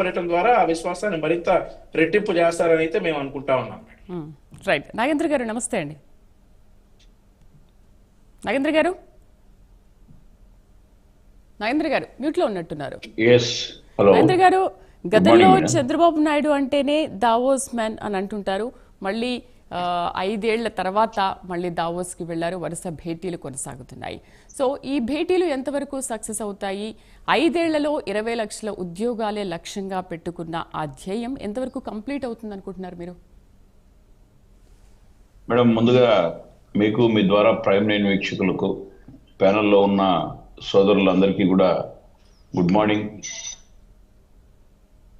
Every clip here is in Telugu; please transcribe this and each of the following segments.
పర్యటన ద్వారా ఆ విశ్వాసాన్ని మరింత రెట్టింపు చేస్తారని అయితే మేము అనుకుంటా ఉన్నాం. రైట్. నాగేంద్ర గారు నమస్తే అండి. నాగేంద్ర గారు? నాగేంద్ర గారు మ్యూట్లో ఉన్నట్టున్నారు. ఎస్ హలో నాగేంద్ర గారు గతంలో. చంద్రబాబు నాయుడు అంటేనే దావోస్ మ్యాన్ అని అంటుంటారు. మళ్ళీ ఐదేళ్ళ తర్వాత మళ్ళీ దావోస్కి వెళ్ళారు వరుస భేటీలు కొనసాగుతున్నాయి. సో ఈ భేటీలు ఎంతవరకు సక్సెస్ అవుతాయి? ఐదేళ్ళలో ఇరవై లక్షల ఉద్యోగాలే లక్ష్యంగా పెట్టుకున్న ఆ ధ్యేయం ఎంతవరకు కంప్లీట్ అవుతుంది అనుకుంటున్నారు మీరు? మేడం ముందుగా మీకు మీ ద్వారా ప్రైమ్ నైన్ వీక్షకులకు ప్యానల్లో ఉన్న సోదరులందరికీ కూడా గుడ్ మార్నింగ్.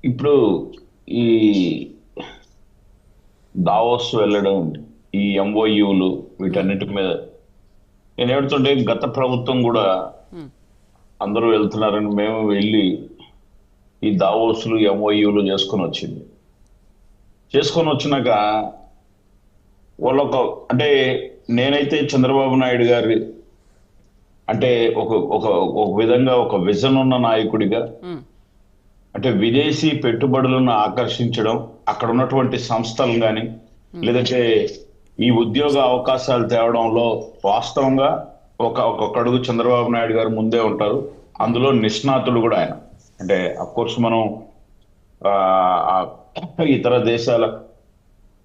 ఇప్పుడు ఈ దావోస్ వెళ్ళడం ఈ ఎంఓయూలు వీటన్నిటి మీద. నేను ఏడుతుంటే గత ప్రభుత్వం కూడా అందరూ వెళ్తున్నారని మేము వెళ్ళి ఈ దావోస్లు ఎంఓయూలు చేసుకొని వచ్చింది. చేసుకొని వచ్చినాక వాళ్ళొక అంటే నేనైతే చంద్రబాబు నాయుడు గారి అంటే ఒక ఒక ఒక విధంగా ఒక విజన్ ఉన్న నాయకుడిగా. అంటే విదేశీ పెట్టుబడులను ఆకర్షించడం అక్కడ ఉన్నటువంటి సంస్థలు కానీ లేదంటే ఈ ఉద్యోగ అవకాశాలు తేవడంలో వాస్తవంగా ఒక ఒక అడుగు చంద్రబాబు నాయుడు గారు ముందే ఉంటారు. అందులో నిష్ణాతుడు కూడా ఆయన. అంటే కోర్స్ మనం ఇతర దేశాల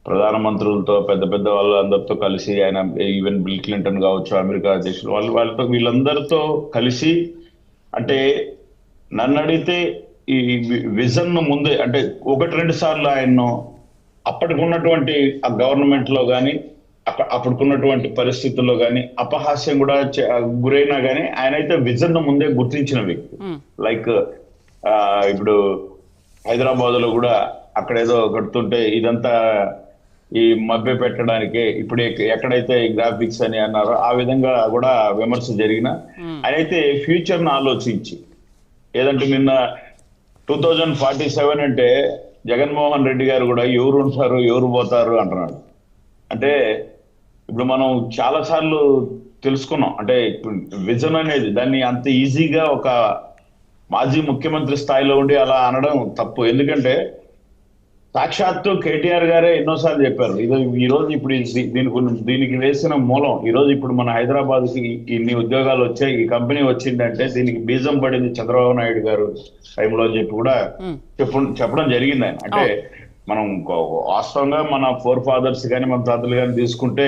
ప్రధానమంత్రులతో పెద్ద పెద్ద వాళ్ళందరితో కలిసి ఆయన ఈవెన్ బిల్ క్లింటన్ కావచ్చు అమెరికా అధ్యక్షులు వాళ్ళు వాళ్ళతో వీళ్ళందరితో కలిసి అంటే నన్ను అడిగితే ఈ విజన్ ముందే అంటే ఒకటి రెండు సార్లు ఆయన్ను అప్పటికి ఉన్నటువంటి ఆ గవర్నమెంట్లో కానీ అప్పటికున్నటువంటి పరిస్థితుల్లో కానీ అపహాస్యం కూడా గురైనా కానీ ఆయన అయితే విజన్ ముందే గుర్తించిన వ్యక్తి. లైక్ ఇప్పుడు హైదరాబాద్లో కూడా అక్కడ ఏదో కడుతుంటే ఇదంతా ఈ మభ్య పెట్టడానికి ఇప్పుడు ఎక్- ఎక్కడైతే గ్రాఫిక్స్ అని అన్నారో ఆ విధంగా కూడా విమర్శ జరిగిన ఆయన అయితే ఫ్యూచర్ను ఆలోచించి ఏదంటే నిన్న టూ థౌజండ్ ఫార్టీ సెవెన్ అంటే జగన్మోహన్ రెడ్డి గారు కూడా ఎవరు ఉంటారు ఎవరు పోతారు అంటున్నాడు. అంటే ఇప్పుడు మనం చాలాసార్లు తెలుసుకున్నాం. అంటే విజన్ అనేది దాన్ని అంత ఈజీగా ఒక మాజీ ముఖ్యమంత్రి స్థాయిలో ఉండి అలా అనడం తప్పు. ఎందుకంటే సాక్షాత్తు కేటీఆర్ గారే ఎన్నోసార్లు చెప్పారు. ఇది ఈ రోజు ఇప్పుడు దీనికి దీనికి వేసిన మూలం ఈ రోజు ఇప్పుడు మన హైదరాబాద్కి ఇన్ని ఉద్యోగాలు వచ్చాయి ఈ కంపెనీ వచ్చిందంటే దీనికి బీజం పడింది చంద్రబాబు నాయుడు గారు టైంలో అని చెప్పి కూడా. చెప్పు చెప్పడం జరిగింది. ఆయన అంటే మనం వాస్తవంగా మన ఫోర్ ఫాదర్స్ కానీ మన తాతలు కానీ తీసుకుంటే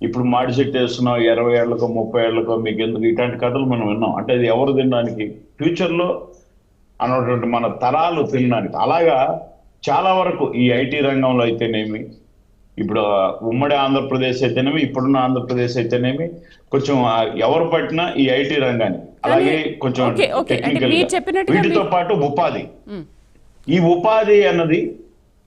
ఇప్పుడు మాడి చెట్టు వేస్తున్నాం ఇరవై ఏళ్ళకో ముప్పై ఏళ్ళకో మీకు ఎందుకు ఇట్లాంటి కథలు మనం విన్నాం. అంటే ఇది ఎవరు తినడానికి? ఫ్యూచర్లో అన్నటువంటి మన తరాలు తినడానికి. అలాగా చాలా వరకు ఈ ఐటీ రంగంలో అయితేనేమి ఇప్పుడు ఉమ్మడి ఆంధ్రప్రదేశ్ అయితేనేమి ఇప్పుడున్న ఆంధ్రప్రదేశ్ అయితేనేమి కొంచెం ఎవరు పట్టినా ఈ ఐటీ రంగాన్ని అలాగే కొంచెం వీటితో పాటు ఉపాధి. ఈ ఉపాధి అన్నది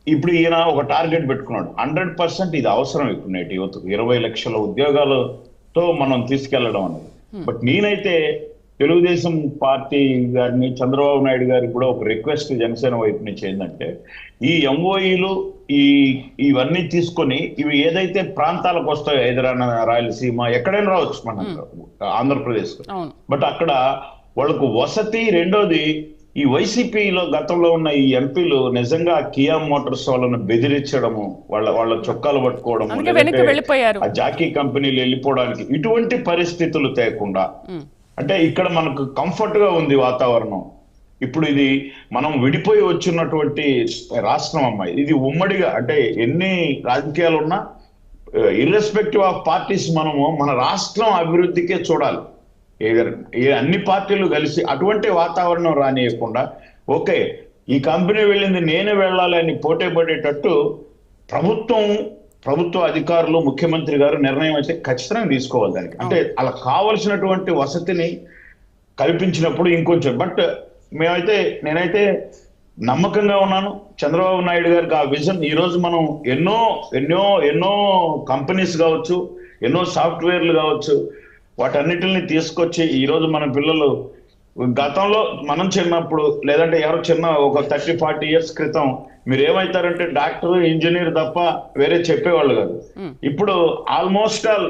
ఇప్పుడు ఈయన ఒక టార్గెట్ పెట్టుకున్నాడు. హండ్రెడ్ పర్సెంట్ ఇది అవసరం ఇప్పుడు నేటి యువతకు. ఇరవై లక్షల ఉద్యోగాలతో మనం తీసుకెళ్ళడం అనేది బట్ నేనైతే తెలుగుదేశం పార్టీ గారిని చంద్రబాబు నాయుడు గారికి కూడా ఒక రిక్వెస్ట్ జనసేన వైపు నుంచి ఏంటంటే ఈ ఎంఓఈలు ఈ ఇవన్నీ తీసుకొని ఇవి ఏదైతే ప్రాంతాలకు వస్తాయో హైదరాబాద్ రాయలసీమ ఎక్కడైనా రావచ్చు మన ఆంధ్రప్రదేశ్ బట్ అక్కడ వాళ్ళకు వసతి రెండోది ఈ వైసీపీలో గతంలో ఉన్న ఈ ఎంపీలు నిజంగా కియా మోటార్స్ వాళ్ళని బెదిరించడము వాళ్ళ వాళ్ళ చొక్కాలు పట్టుకోవడము జాకీ కంపెనీలు వెళ్ళిపోవడానికి ఇటువంటి పరిస్థితులు తేకుండా. అంటే ఇక్కడ మనకు కంఫర్ట్గా ఉంది వాతావరణం. ఇప్పుడు ఇది మనం విడిపోయి వచ్చినటువంటి రాష్ట్రం అమ్మాయి ఇది ఉమ్మడిగా అంటే ఎన్ని రాజకీయాలు ఉన్నా ఇర్రెస్పెక్టివ్ ఆఫ్ పార్టీస్ మనము మన రాష్ట్రం అభివృద్ధికే చూడాలి. ఏదైనా ఏ అన్ని పార్టీలు కలిసి అటువంటి వాతావరణం రానియకుండా ఓకే ఈ కంపెనీ వెళ్ళింది నేనే వెళ్ళాలి అని పోటీ పడేటట్టు ప్రభుత్వం ప్రభుత్వ అధికారులు ముఖ్యమంత్రి గారు నిర్ణయం అయితే ఖచ్చితంగా తీసుకోవాలి దానికి. అంటే అలా కావలసినటువంటి వసతిని కల్పించినప్పుడు ఇంకొంచెం. బట్ మేమైతే నేనైతే నమ్మకంగా ఉన్నాను. చంద్రబాబు నాయుడు గారికి ఆ విజన్ ఈ రోజు మనం ఎన్నో ఎన్నో ఎన్నో కంపెనీస్ కావచ్చు ఎన్నో సాఫ్ట్వేర్లు కావచ్చు వాటన్నిటిని తీసుకొచ్చి ఈ రోజు మన పిల్లలు గతంలో మనం చిన్నప్పుడు లేదంటే ఎవరు చిన్న ఒక థర్టీ ఫార్టీ ఇయర్స్ క్రితం మీరు ఏమవుతారంటే డాక్టర్ ఇంజనీర్ తప్ప వేరే చెప్పేవాళ్ళు కాదు. ఇప్పుడు ఆల్మోస్ట్ ఆల్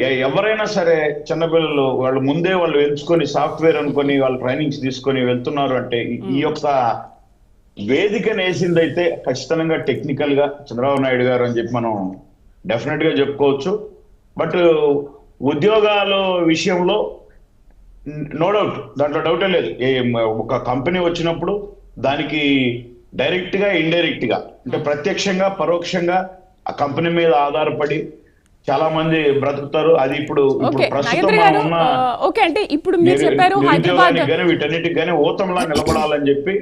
ఎవరైనా సరే చిన్నపిల్లలు వాళ్ళు ముందే వాళ్ళు ఎంచుకొని సాఫ్ట్వేర్ అనుకొని వాళ్ళు ట్రైనింగ్స్ తీసుకొని వెళ్తున్నారు అంటే ఈ- యొక్క వేదికను వేసిందైతే ఖచ్చితంగా టెక్నికల్గా చంద్రబాబు నాయుడు గారు అని చెప్పి మనం డెఫినెట్గా చెప్పుకోవచ్చు. బట్ ఉద్యోగాల విషయంలో నో డౌట్ దాంట్లో డౌటే లేదు. ఒక కంపెనీ వచ్చినప్పుడు దానికి డైరెక్ట్గా ఇండైరెక్ట్గా అంటే ప్రత్యక్షంగా పరోక్షంగా ఆ కంపెనీ మీద ఆధారపడి చాలా మంది బ్రతుకుతారు. అది ఇప్పుడు ఇప్పుడు ఓకే. అంటే ఇప్పుడు మీరు చెప్పారు హైదరాబాద్ వీటన్నిటికి కానీ ఊతంలా నిలబడాలని చెప్పి